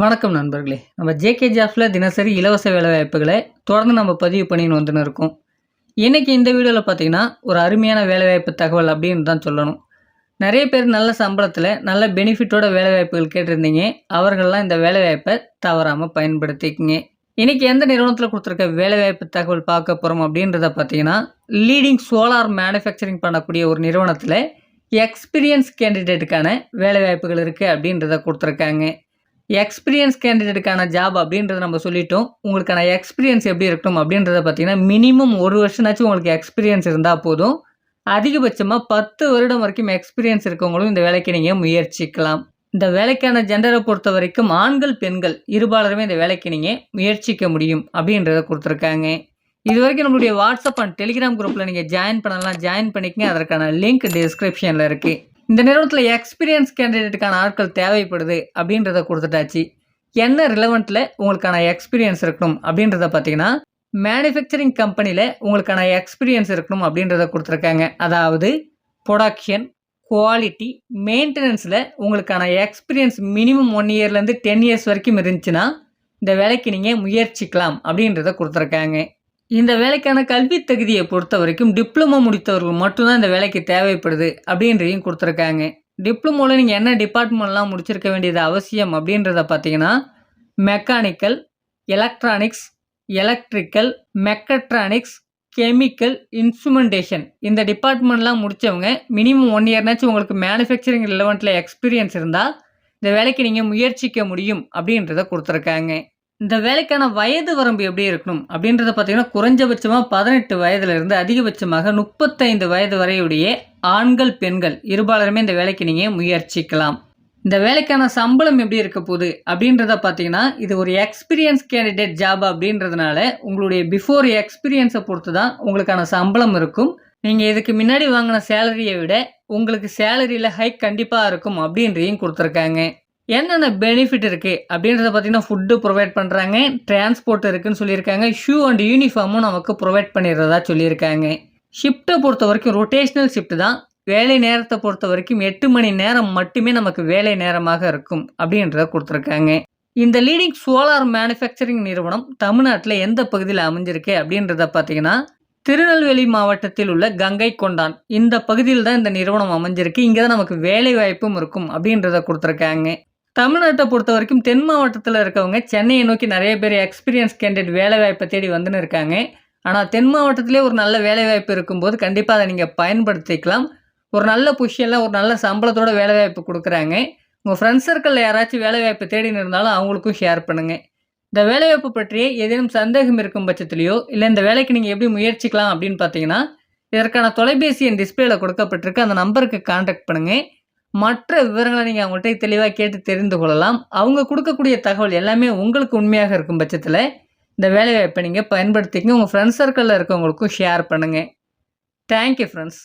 வணக்கம் நண்பர்களே. நம்ம ஜேகே ஜாஃபில் தினசரி இலவச வேலைவாய்ப்புகளை தொடர்ந்து நம்ம பதிவு பண்ணின்னு வந்துன்னு இருக்கோம். இன்றைக்கி இந்த வீடியோவில் பார்த்தீங்கன்னா ஒரு அருமையான வேலைவாய்ப்பு தகவல் அப்படின்னு தான் சொல்லணும். நிறைய பேர் நல்ல சம்பளத்தில் நல்ல பெனிஃபிட்டோட வேலைவாய்ப்புகள் கேட்டிருந்தீங்க. அவர்கள்லாம் இந்த வேலைவாய்ப்பை தவறாமல் பயன்படுத்திக்கிங்க. இன்றைக்கி எந்த நிறுவனத்தில் கொடுத்துருக்க வேலைவாய்ப்பு தகவல் பார்க்க போகிறோம் அப்படின்றத பார்த்தீங்கன்னா லீடிங் சோலார் மேனுஃபேக்சரிங் பண்ணக்கூடிய ஒரு நிறுவனத்தில் எக்ஸ்பீரியன்ஸ் கேண்டிடேட்டுக்கான வேலைவாய்ப்புகள் இருக்குது அப்படின்றத கொடுத்துருக்காங்க. எக்ஸ்பீரியன்ஸ் கேண்டிடேட்டுக்கான ஜாப் அப்படின்றத நம்ம சொல்லிட்டோம். உங்களுக்கான எக்ஸ்பீரியன்ஸ் எப்படி இருக்கணும் அப்படின்றத பார்த்தீங்கன்னா மினிமம் ஒரு வருஷம்னாச்சும் உங்களுக்கு எக்ஸ்பீரியன்ஸ் இருந்தால் போதும். அதிகபட்சமாக பத்து வருடம் வரைக்கும் எக்ஸ்பீரியன்ஸ் இருக்கவங்களும் இந்த வேலைக்கு நீங்கள் முயற்சிக்கலாம். இந்த வேலைக்கான ஜெண்டரை பொறுத்த வரைக்கும் ஆண்கள் பெண்கள் இருபாலருமே இந்த வேலைக்கு நீங்கள் முயற்சிக்க முடியும் அப்படின்றத கொடுத்துருக்காங்க. இது வரைக்கும் நம்மளுடைய வாட்ஸ்அப் அண்ட் டெலிகிராம் குரூப்பில் நீங்கள் ஜாயின் பண்ணலாம். ஜாயின் பண்ணிக்கங்க. அதற்கான லிங்க் டிஸ்கிரிப்ஷனில் இருக்குது இந்த நிறுவனத்தில் எக்ஸ்பீரியன்ஸ் கேண்டிடேட்டுக்கான ஆட்கள் தேவைப்படுது அப்படின்றத கொடுத்துட்டாச்சு. என்ன ரிலவெண்ட்டில் உங்களுக்கான எக்ஸ்பீரியன்ஸ் இருக்கணும் அப்படின்றத பார்த்தீங்கன்னா மேனுஃபேக்சரிங் கம்பெனியில் உங்களுக்கான எக்ஸ்பீரியன்ஸ் இருக்கணும் அப்படின்றத கொடுத்துருக்காங்க. அதாவது ப்ரொடக்ஷன் குவாலிட்டி மெயின்டெனன்ஸில் உங்களுக்கான எக்ஸ்பீரியன்ஸ் மினிமம் ஒன் இயர்லேருந்து டென் இயர்ஸ் வரைக்கும் இருந்துச்சுன்னா இந்த வேலைக்கு நீங்கள் முயற்சிக்கலாம் அப்படின்றத கொடுத்துருக்காங்க. இந்த வேலைக்கான கல்வி தகுதியை பொறுத்த வரைக்கும் டிப்ளமோ முடித்தவர்கள் மட்டும்தான் இந்த வேலைக்கு தேவைப்படுது அப்படின்றதையும் கொடுத்துருக்காங்க. டிப்ளமோவில் நீங்கள் என்ன டிபார்ட்மெண்ட்லாம் முடிச்சிருக்க வேண்டியது அவசியம் அப்படின்றத பார்த்தீங்கன்னா mechanical electronics electrical mechatronics chemical instrumentation இந்த டிபார்ட்மெண்ட்லாம் முடித்தவங்க மினிமம் ஒன் இயர்னாச்சும் உங்களுக்கு மேனுஃபேக்சரிங் ரிலவெண்ட்டில் எக்ஸ்பீரியன்ஸ் இருந்தால் இந்த வேலைக்கு நீங்கள் முயற்சிக்க முடியும் அப்படின்றத கொடுத்துருக்காங்க. இந்த வேலைக்கான வயது வரம்பு எப்படி இருக்கணும் அப்படின்றத பார்த்தீங்கன்னா குறைஞ்சபட்சமாக பதினெட்டு வயதுலேருந்து அதிகபட்சமாக முப்பத்தைந்து வயது வரையுடைய ஆண்கள் பெண்கள் இருபாலருமே இந்த வேலைக்கு நீங்கள் முயற்சிக்கலாம். இந்த வேலைக்கான சம்பளம் எப்படி இருக்க போகுது அப்படின்றத பார்த்தீங்கன்னா இது ஒரு எக்ஸ்பீரியன்ஸ் கேண்டிடேட் ஜாப் அப்படின்றதுனால உங்களுடைய பிஃபோர் எக்ஸ்பீரியன்ஸை பொறுத்து தான் உங்களுக்கான சம்பளம் இருக்கும். நீங்கள் இதுக்கு முன்னாடி வாங்கின சேலரியை விட உங்களுக்கு சேலரியில் ஹைக் கண்டிப்பாக இருக்கும் அப்படின்றையும் கொடுத்துருக்காங்க. என்னென்ன பெனிஃபிட் இருக்குது அப்படின்றத பார்த்தீங்கன்னா ஃபுட்டு ப்ரொவைட் பண்ணுறாங்க டிரான்ஸ்போர்ட் இருக்குதுன்னு சொல்லியிருக்காங்க ஷூ அண்ட் யூனிஃபார்மும் நமக்கு ப்ரொவைட் பண்ணிடுறதா சொல்லியிருக்காங்க. ஷிஃப்ட்டை பொறுத்த வரைக்கும் ரொட்டேஷ்னல் ஷிஃப்ட் தான். வேலை நேரத்தை பொறுத்த வரைக்கும் எட்டு மணி நேரம் மட்டுமே நமக்கு வேலை நேரமாக இருக்கும் அப்படின்றத கொடுத்துருக்காங்க. இந்த லீடிங் சோலார் மேனுஃபேக்சரிங் நிறுவனம் தமிழ்நாட்டில் எந்த பகுதியில் அமைஞ்சிருக்கு அப்படின்றத பார்த்தீங்கன்னா திருநெல்வேலி மாவட்டத்தில் உள்ள கங்கை கொண்டான். இந்த பகுதியில் தான் இந்த நிறுவனம் அமைஞ்சிருக்கு. இங்கே தான் நமக்கு வேலை வாய்ப்பும் இருக்கும் அப்படின்றத கொடுத்துருக்காங்க. தமிழ்நாட்டை பொறுத்த வரைக்கும் தென் மாவட்டத்தில் இருக்கவங்க சென்னையை நோக்கி நிறைய பேர் எக்ஸ்பீரியன்ஸ் கேண்டிடேட் வேலைவாய்ப்பை தேடி வந்துன்னு இருக்காங்க. ஆனால் தென் மாவட்டத்திலே ஒரு நல்ல வேலைவாய்ப்பு இருக்கும்போது கண்டிப்பாக அதை நீங்கள் பயன்படுத்திக்கலாம். ஒரு நல்ல பொசிஷனில் ஒரு நல்ல சம்பளத்தோட வேலைவாய்ப்பு கொடுக்குறாங்க. உங்கள் ஃப்ரெண்ட்ஸ் சர்க்கிளில் யாராச்சும் வேலைவாய்ப்பு தேடின்னு இருந்தாலும் அவங்களுக்கும் ஷேர் பண்ணுங்கள் இந்த வேலைவாய்ப்பு பற்றிய ஏதேனும் சந்தேகம் இருக்கும் பட்சத்துலையோ இல்லை இந்த வேலைக்கு நீங்கள் எப்படி முயற்சிக்கலாம் அப்படின்னு பார்த்தீங்கன்னா இதற்கான தொலைபேசி என் டிஸ்பிளேல கொடுக்கப்பட்டிருக்கு. அந்த நம்பருக்கு கான்டாக்ட் பண்ணுங்கள் மற்ற விவரங்களை நீங்கள் அவங்கள்ட்ட தெளிவாக கேட்டு தெரிந்து கொள்ளலாம். அவங்க கொடுக்கக்கூடிய தகவல் எல்லாமே உங்களுக்கு உண்மையாக இருக்கும் பட்சத்தில் இந்த வேலைவாய்ப்பை நீங்கள் பயன்படுத்திக்கங்க. உங்கள் ஃப்ரெண்ட்ஸ் சர்க்கிளில் இருக்கவங்களுக்கும் ஷேர் பண்ணுங்கள் தேங்க்யூ ஃப்ரெண்ட்ஸ்